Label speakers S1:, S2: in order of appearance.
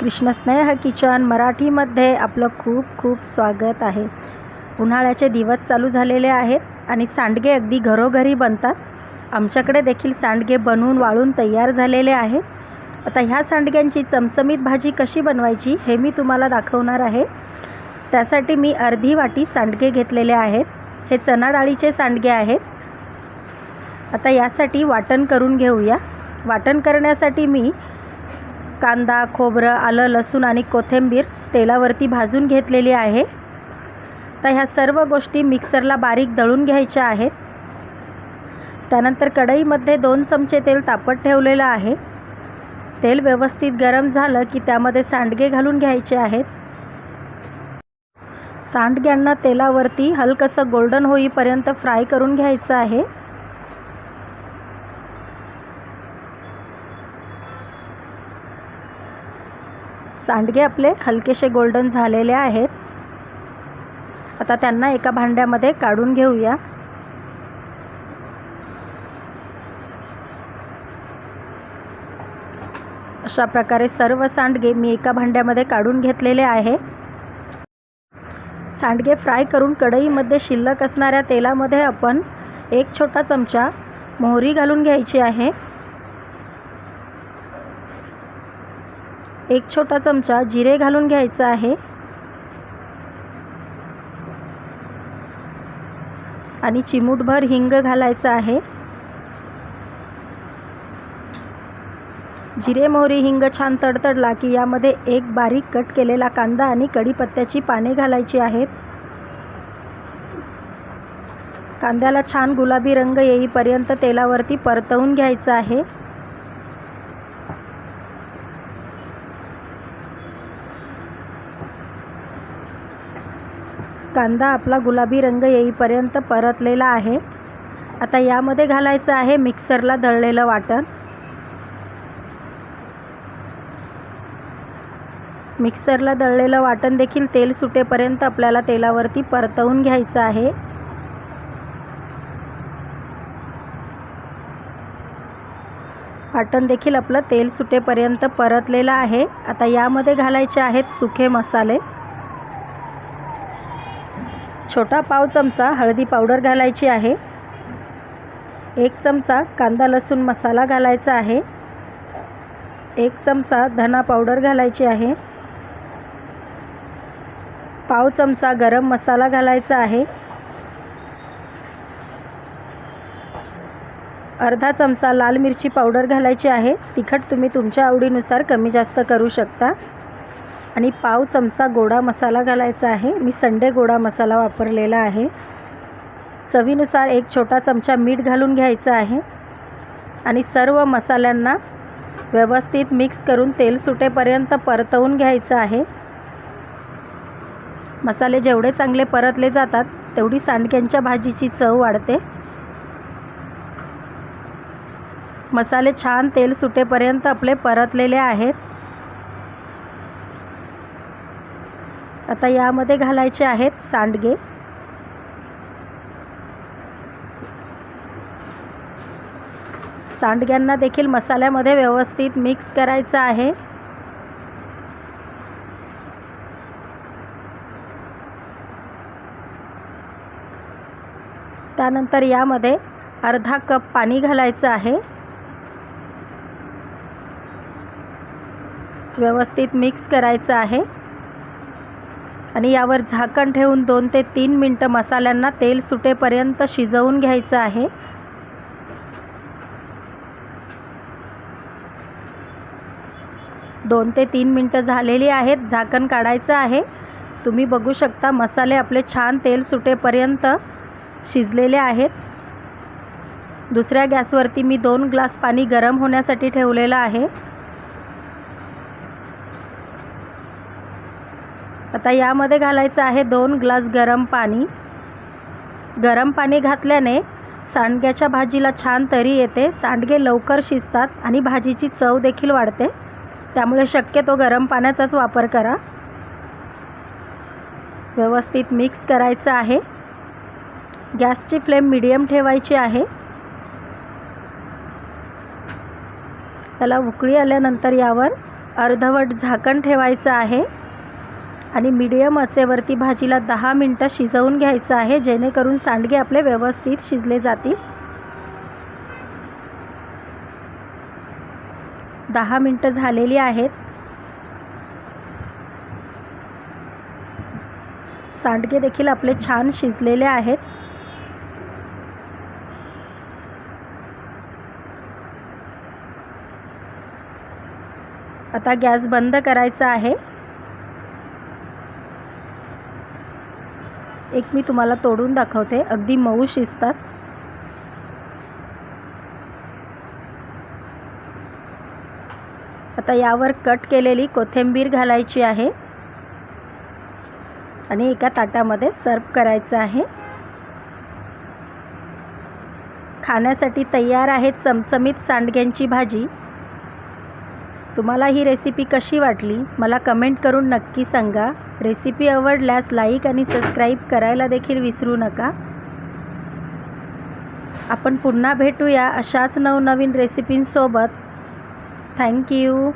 S1: कृष्णस्नेह kitchen मराठीमध्ये आपलं खूप खूप स्वागत आहे. उन्हाळ्याचे दिवस चालू झालेले आहेत आणि सांडगे अगदी घरोघरी बनतात. आमच्याकडे देखील सांडगे बनवून वाळून तयार झालेले आहेत. आता ह्या सांडग्यांची चमचमीत भाजी कशी बनवायची हे मी तुम्हाला दाखवणार आहे. त्यासाठी मी अर्धी वाटी सांडगे घेतलेले आहेत. हे चणा डाळीचे सांडगे आहेत. आता यासाठी वाटण करून घेऊया. वाटण करण्यासाठी मी कांदा खोबरं आलं लसूण आणि कोथिंबीर तेलावरती भाजून घेतलेली आहे. तर ह्या सर्व गोष्टी मिक्सरला बारीक दळून घ्यायच्या आहेत. त्यानंतर कढईमध्ये दोन चमचे तेल तापत ठेवलेलं आहे. तेल व्यवस्थित गरम झालं की त्यामध्ये सांडगे घालून घ्यायचे आहेत. सांडग्यांना तेलावरती हलकंसं गोल्डन होईपर्यंत फ्राय करून घ्यायचं आहे. सांडगे आपले हलकेसे गोल्डन झालेले आहेत. आता त्यांना एका भांड्यामध्ये काढून घेऊया. अशा प्रकारे सर्व सांडगे मी एका भांड्यामध्ये काढून घेतलेले आहे. सांडगे फ्राय करून कढईमध्ये शिल्लक असणाऱ्या तेलामध्ये आपण एक छोटा चमचा मोहरी घालून घ्यायची आहे. एक छोटा चमचा जिरे घालून घ्यायचं आहे. आणि चिमूटभर हिंग घालायचं आहे. जिरे मोहरी हिंग छान तडतडला की यामध्ये एक बारीक कट केलेला कांदा आणि कढीपत्त्याची पाने घालायची आहेत. कांद्याला छान गुलाबी रंग येईपर्यंत तेलावरती परतवून घ्यायचं आहे. कांदा आपला गुलाबी रंग येईपर्यंत परतलेला आहे. आता यामध्ये घालायचं आहे मिक्सरला दळलेलं वाटण. मिक्सरला दळलेलं वाटण देखील तेल सुटेपर्यंत आपल्याला तेलावरती परतवून घ्यायचं आहे. वाटण देखील आपलं तेल सुटेपर्यंत परतलेलं आहे. आता यामध्ये घालायचे आहेत सुखे मसाले. छोटा पाव चमचा हळदी पावडर घालायची आहे. एक चमचा कांदा लसूण मसाला घालायचा आहे. एक चमचा धना पावडर घालायची आहे. पाव चमचा गरम मसाला घालायचा आहे. अर्धा चमचा लाल मिरची पावडर घालायची आहे. तिखट तुम्ही तुमच्या आवडीनुसार कमी जास्त करू शकता. आणि पाव चमचा गोडा मसाला घालायचा आहे. मी संडे गोडा मसाला वापरलेला आहे. चवीनुसार एक छोटा चमचा मीठ घालून घ्यायचं आहे. आणि सर्व मसाल्यांना व्यवस्थित मिक्स करून तेल सुटेपर्यंत परतवून घ्यायचं आहे. मसाले जेवढे चांगले परतले जातात तेवढी सांडक्यांच्या भाजीची चव वाढते. मसाले छान तेल सुटेपर्यंत आपले परतलेले आहेत. आता यामध्ये घालायचे आहेत सांडगे. सांडग्यांना देखील मसाल्यामध्ये व्यवस्थित मिक्स करायचं आहे. त्यानंतर यामध्ये अर्धा कप पाणी घालायचं आहे. व्यवस्थित मिक्स करायचं आहे. आणि यावर झाकण ठेवून दोन ते तीन मिनटं मसाल्यांना तेल सुटेपर्यंत शिजवून घ्यायचं आहे. दोन ते तीन मिनटं झालेली आहेत झाकण काढायचं आहे. तुम्ही बघू शकता मसाले आपले छान तेल सुटेपर्यंत शिजलेले आहेत. दुसऱ्या गॅसवरती मी दोन ग्लास पाणी गरम होण्यासाठी ठेवलेलं आहे. आता यामध्ये घालायचं आहे दोन ग्लास गरम पाणी. गरम पाणी घातल्याने सांडग्याच्या भाजीला छान तरी येते. सांडगे लवकर शिजतात आणि भाजीची चव देखील वाढते. त्यामुळे शक्यतो गरम पाण्याचाच वापर करा. व्यवस्थित मिक्स करायचं आहे. गॅसची फ्लेम मिडियम ठेवायची आहे. त्याला उकळी आल्यानंतर यावर अर्धवट झाकण ठेवायचं आहे. आणि मीडियम असेवरती भाजीला दहा मिनटं शिजवून घ्यायचं आहे जेणेकरून सांडगे आपले व्यवस्थित शिजले जातील. दहा मिनटं झालेली आहेत. सांडगे देखील आपले छान शिजलेले आहेत. आता गॅस बंद करायचा आहे. एक मी तुम्हाला तोडून दाखवते. अगदी मऊ शिजतात. आता यावर कट केलेली कोथिंबीर घालायची आहे. आणि एका ताटामध्ये सर्व करायचं आहे. खाण्यासाठी तयार आहे चमचमीत सांडग्यांची भाजी. तुम्हाला ही रेसिपी कशी वाटली? मला कमेंट करून नक्की सांगा. रेसिपी आवडल्यास लाईक आणि सबस्क्राईब करायला देखील विसरू नका. आपण पुन्हा भेटूया अशाच नवनवीन रेसिपींसोबत. थँक्यू